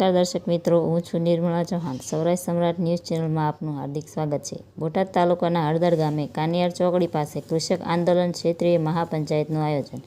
નમસ્કાર દર્શક મિત્રો, હું છું નિર્મળા ચૌહાણ. સૌરાષ્ટ્ર સમ્રાટ ન્યૂઝ ચેનલમાં આપનું હાર્દિક સ્વાગત છે. બોટાદ તાલુકાના હળદર ગામે કાનિયાર ચોકડી પાસે કૃષક આંદોલન ક્ષેત્રીય મહાપંચાયતનું આયોજન.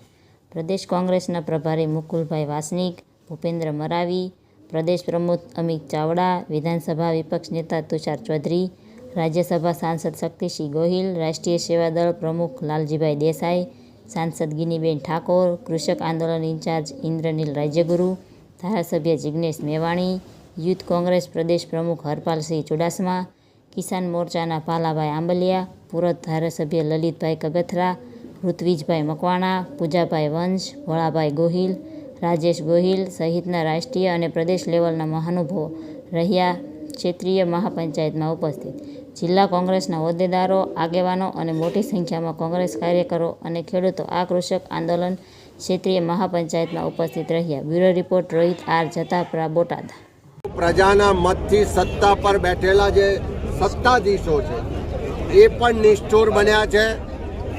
પ્રદેશ કોંગ્રેસના પ્રભારી મુકુલભાઈ વાસનિક, ભૂપેન્દ્ર મરાવી, પ્રદેશ પ્રમુખ અમિત ચાવડા, વિધાનસભા વિપક્ષ નેતા તુષાર ચૌધરી, રાજ્યસભા સાંસદ શક્તિસિંહ ગોહિલ, રાષ્ટ્રીય સેવાદળ પ્રમુખ લાલજીભાઈ દેસાઈ, સાંસદ ગિનીબેન ઠાકોર, કૃષક આંદોલન ઇન્ચાર્જ ઇન્દ્રનીલ રાજ્યગુરુ ધારાસભ્ય જિજ્ઞેશ મેવાણી, યુથ કોંગ્રેસ પ્રદેશ પ્રમુખ હરપાલસિંહ ચુડાસમા, કિસાન મોરચાના પાલાભાઈ આંબલિયા પૂરત ધારાસભ્ય લલિતભાઈ કગથરા, ઋત્વિજભાઈ મકવાણા, પૂજાભાઈ વંશ ભોળાભાઈ ગોહિલ, રાજેશ ગોહિલ સહિતના રાષ્ટ્રીય અને પ્રદેશ લેવલના મહાનુભવો રહ્યા ક્ષેત્રીય મહાપંચાયતમાં ઉપસ્થિત. જિલ્લા કોંગ્રેસના હોદ્દેદારો, આગેવાનો અને મોટી સંખ્યામાં કોંગ્રેસ કાર્યકરો અને ખેડૂતો આ કૃષક આંદોલન ક્ષેત્રીય મહાપંચાયતમાં ઉપસ્થિત રહ્યા. Bureau report, Rohit R Jatapara Botad. પ્રજાના મતથી સત્તા પર બેઠેલા જે સત્તાધીશો છે, એ પણ નિષ્ઠુર બન્યા છે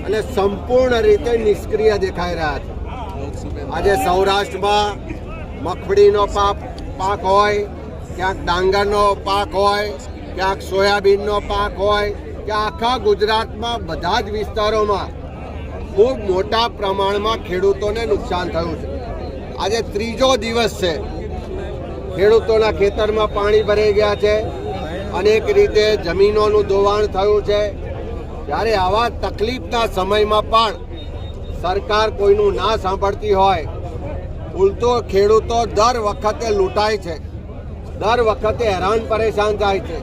અને સંપૂર્ણ રીતે નિષ્ક્રિય દેખાઈ રહ્યા છે. આજે સૌરાષ્ટ્રમાં મગફળીનો પાક પાક હોય, ક્યાંક ડાંગરનો પાક હોય, ક્યાંક સોયાબીનનો પાક હોય કે આખા ગુજરાતમાં બધા જ વિસ્તારોમાં ખૂબ મોટા પ્રમાણમાં ખેડૂતોને નુકસાન થયું છે. આજે ત્રીજો દિવસ છે. ખેડૂતોના ખેતરમાં પાણી ભરાઈ ગયા છે. અનેક રીતે જમીનોનું ધોવાણ થયું છે. જ્યારે આવા તકલીફના સમયમાં પણ સરકાર કોઈનું ના સાંભળતી હોય, ઉલટો ખેડૂતો દર વખતે લૂંટાય છે. દર વખતે હેરાન પરેશાન થાય છે.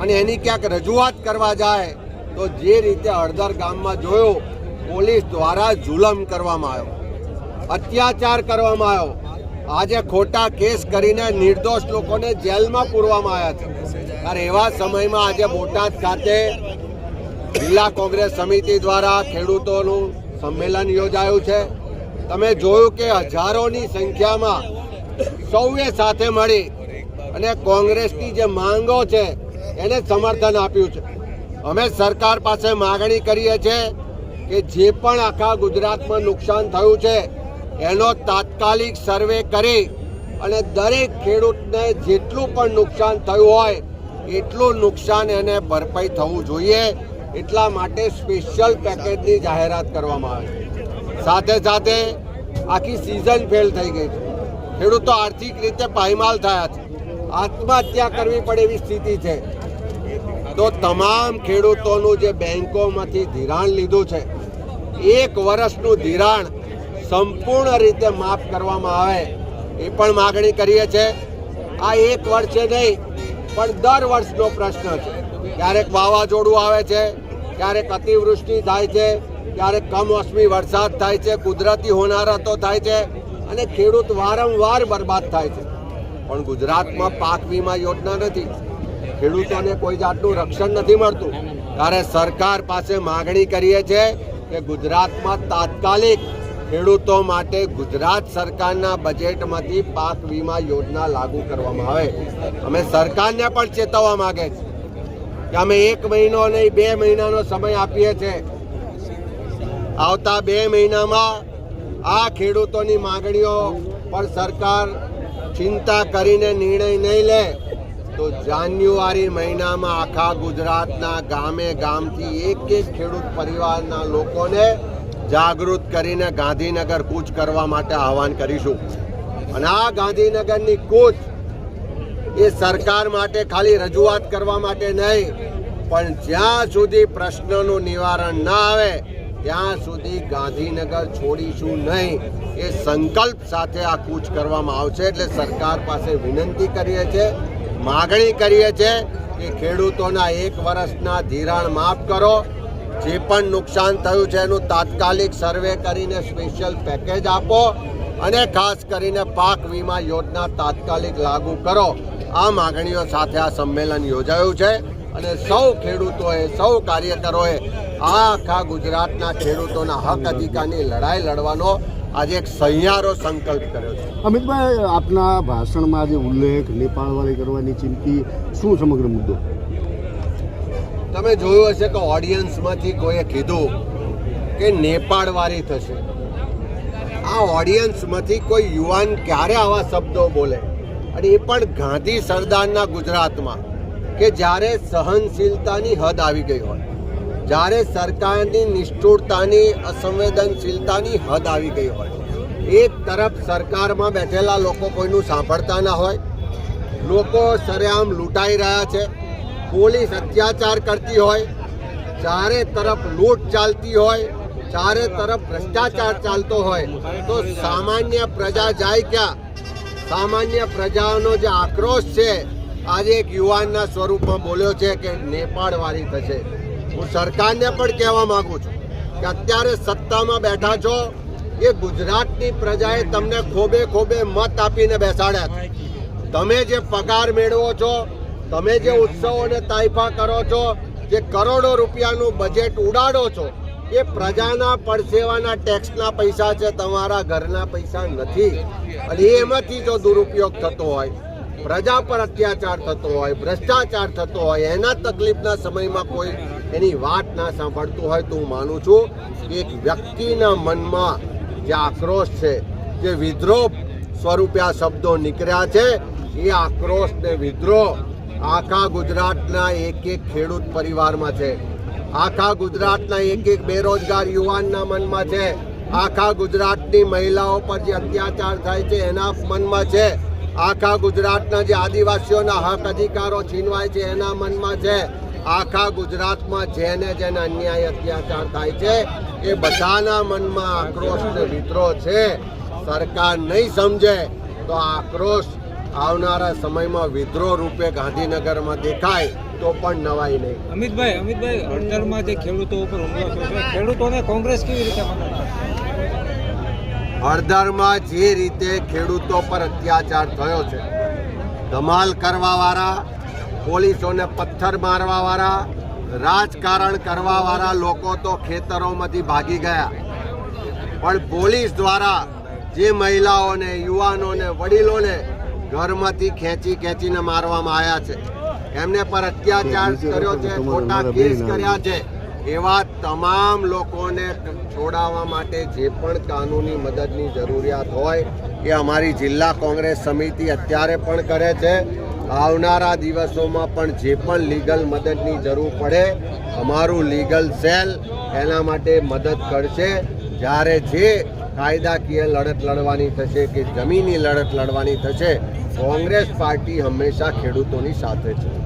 અને એની ક્યાંક રજૂઆત કરવા જાય, તો જે રીતે હળદર ગામમાં જોયું પોલીસ દ્વારા જુલમ કરવામાં આવ્યો. અત્યાચાર કરવામાં આવ્યો. આજે ખોટા કેસ કરીને નિર્દોષ લોકોને જેલમાં પૂરવામાં આવ્યા છે. ત્યારે એવા સમયમાં આજે બોટાદ ખાતે જિલ્લા કોંગ્રેસ સમિતિ દ્વારા ખેડૂતોનું સંમેલન યોજાયું છે. તમે જોયું કે હજારોની સંખ્યામાં સૌએ સાથે મળી અને કોંગ્રેસની જે માંગો છે એને સમર્થન આપ્યું છે. અમે સરકાર પાસે માગણી કરીએ છીએ કે જે પણ આખા ગુજરાતમાં નુકસાન થયું છે, એનો તાત્કાલિક સર્વે કરી અને દરેક ખેડૂતને જેટલું પણ નુકસાન થયું હોય, એટલું નુકસાન એને ભરપાઈ થવું જોઈએ. એટલા માટે સ્પેશિયલ પેકેજની જાહેરાત કરવામાં આવે છે. સાથે સાથે આખી સિઝન ફેલ થઈ ગઈ છે. ખેડૂતો આર્થિક રીતે પાયમાલ થયા છે. આત્મહત્યા કરવી પડે એવી સ્થિતિ છે. તો તમામ ખેડૂતોનું જે બેંકોમાંથી ધિરાણ લીધું છે, એક વર્ષનું ધિરાણ સંપૂર્ણ રીતે માફ કરવામાં આવે, એ પણ માગણી કરીએ છીએ. આ એક વર્ષે નહીં, પણ દર વર્ષનો પ્રશ્ન છે. ક્યારેક વાવાઝોડું આવે છે, ક્યારેક અતિવૃષ્ટિ થાય છે, ક્યારેક કમોસમી વરસાદ થાય છે, કુદરતી હોનારતો થાય છે અને ખેડૂત વારંવાર બરબાદ થાય છે. પણ ગુજરાતમાં પાક વીમા યોજના નથી. ખેડૂતોને કોઈ જાતનું રક્ષણ નથી મળતું. ત્યારે સરકાર પાસે માગણી કરીએ છીએ કે ગુજરાતમાં તાત્કાલિક ખેડૂતો માટે ગુજરાત સરકારના બજેટમાંથી પાક વીમા યોજના લાગુ કરવામાં આવે. અમે સરકારને પણ ચેતવવા માગે છે કે અમે એક મહિનો નહીં, બે મહિનાનો સમય આપીએ છીએ. આવતા બે મહિનામાં આ ખેડૂતોની માગણીઓ પર સરકાર ચિંતા કરીને નિર્ણય નહીં લે. તો જાન્યુઆરી મહિનામાં આખા ગુજરાતના ગામે ગામથી એક એક ખેડૂત પરિવારના લોકોને જાગૃત કરીને ગાંધીનગર કૂચ કરવા માટે આહવાન કરીશું. અને આ ગાંધીનગરની કૂચ એ સરકાર માટે ખાલી રજૂઆત કરવા માટે નહીં, પણ જ્યાં સુધી પ્રશ્નનું નિવારણ ના આવે, ત્યાં સુધી ગાંધીનગર છોડીશું નહીં. એ સંકલ્પ સાથે આ કૂચ કરવામાં આવશે એટલે સરકાર પાસે વિનંતી કરીએ છીએ માગણી કરીએ છીએ કે ખેડૂતોના એક વર્ષના ધિરાણ માફ કરો. જે પણ નુકસાન થયું છે એનું તાત્કાલિક સર્વે કરીને સ્પેશિયલ પેકેજ આપો અને ખાસ કરીને પાક વીમા યોજના તાત્કાલિક લાગુ કરો. આ માગણીઓ સાથે આ સંમેલન યોજાયું છે અને સૌ ખેડૂતોએ, સૌ કાર્યકરોએ આ આખા ગુજરાતના ખેડૂતોના હક અધિકારની લડાઈ લડવાનો આજે એક સહિયારો સંકલ્પ કર્યો છે. અમિતભાઈ આપના ભાષણમાં જે ઉલ્લેખ નેપાળવાળી કરવાની ચિંતી શું સમગ્ર મુદ્દો? તમે જોયું હશે કે ઓડિયન્સમાંથી કોઈએ કીધું કે નેપાળવાળી થશે. આ ઓડિયન્સમાંથી કોઈ યુવાન ક્યારે આવા શબ્દો બોલે? અને એ પણ ગાંધી સરદારના ગુજરાતમાં કે જ્યારે સહનશીલતાની હદ આવી ગઈ હોય. જ્યારે સરકારની નિષ્ઠુરતાની, અસંવેદનશીલતાની હદ આવી ગઈ હોય. એક તરફ સરકારમાં બેઠેલા લોકો કોઈનું સાંભળતા ના હોય. લોકો સરેઆમ લૂંટાઈ રહ્યા છે. પોલીસ અત્યાચાર કરતી હોય. ચારે તરફ લૂંટ ચાલતી હોય. ચારે તરફ ભ્રષ્ટાચાર ચાલતો હોય. તો સામાન્ય પ્રજા જાય ક્યાં? સામાન્ય પ્રજાનો જે આક્રોશ છે, આજે એક યુવાનના સ્વરૂપમાં બોલ્યો છે કે નેપાળવાળી થશે. હું સરકારને પણ કહેવા માંગુ છું કે અત્યારે સત્તામાં બેઠા છો, એ ગુજરાતની પ્રજાએ તમને ખોબે ખોબે મત આપીને બેસાડ્યા તમે જે પગાર મેળવો છો, તમે જે ઉત્સવોને તાઇફા કરો છો, જે કરોડો રૂપિયાનું બજેટ ઉડાડો છો, એ પ્રજાના પડસેવાના ટેક્સના પૈસા છે, તમારા ઘરના પૈસા નથી. અને એમાંથી જો દુરુપયોગ થતો હોય પ્રજા પર અત્યાચાર થતો હોય, ભ્રષ્ટાચાર થતો હોય, એના તકલીફના સમયમાં કોઈ એની વાત ના સાંભળતું હોય તો હું માનું છું કે એક વ્યક્તિના મનમાં જે આક્રોશ છે, જે વિદ્રોહ સ્વરૂપે આ શબ્દો નીકળ્યા છે, એ આક્રોશ ને વિદ્રોહ આખા ગુજરાતના એક એક ખેડૂત પરિવારમાં છે. આખા ગુજરાતના એક એક બેરોજગાર યુવાનના મનમાં છે. આખા ગુજરાતની મહિલાઓ પર જે અત્યાચાર થાય છે, એના મનમાં છે. આખા ગુજરાતના જે આદિવાસીઓના હક અધિકારો છીનવાય છે એના મનમાં છે, આખા ગુજરાતમાં જેને જેને અન્યાય અત્યાચાર થાય છે, એ બધાના મનમાં આક્રોશ ને વિદ્રોહ છે સરકાર નહીં સમજે તો આક્રોશ આવનારા સમયમાં વિદ્રોહ રૂપે ગાંધીનગરમાં દેખાય તો પણ નવાઈ નહીં અમિતભાઈ અમિતભાઈ હડતાલમાં જે ખેડૂતો ઉપર ખેડૂતોને કોંગ્રેસ કેવી રીતે? હળદરમાં જે રીતે ખેડૂતો પર અત્યાચાર થયો છે, ધમાલ કરવાવાળા, પોલીસોને પથ્થર મારવાવાળા, રાજકારણ કરવાવાળા લોકો તો ખેતરોમાંથી ભાગી ગયા. પણ પોલીસ દ્વારા જે મહિલાઓને, યુવાનોને, વડીલોને ઘરમાંથી ખેંચી ખેંચીને મારવામાં આવ્યા છે, એમને પર અત્યાચાર કર્યો છે, ખોટા કેસ કર્યા છે. એવા તમામ લોકોને છોડાવવા માટે જે પણ કાનૂની મદદની જરૂરિયાત હોય એ અમારી જિલ્લા કોંગ્રેસ સમિતિ અત્યારે પણ કરે છે. આવનારા દિવસોમાં પણ જે પણ લીગલ મદદની જરૂર પડે, અમારું લીગલ સેલ એના માટે મદદ કરશે. જ્યારે જે કાયદાકીય લડત લડવાની થશે કે જમીની લડત લડવાની થશે, કોંગ્રેસ પાર્ટી હંમેશા ખેડૂતોની સાથે છે.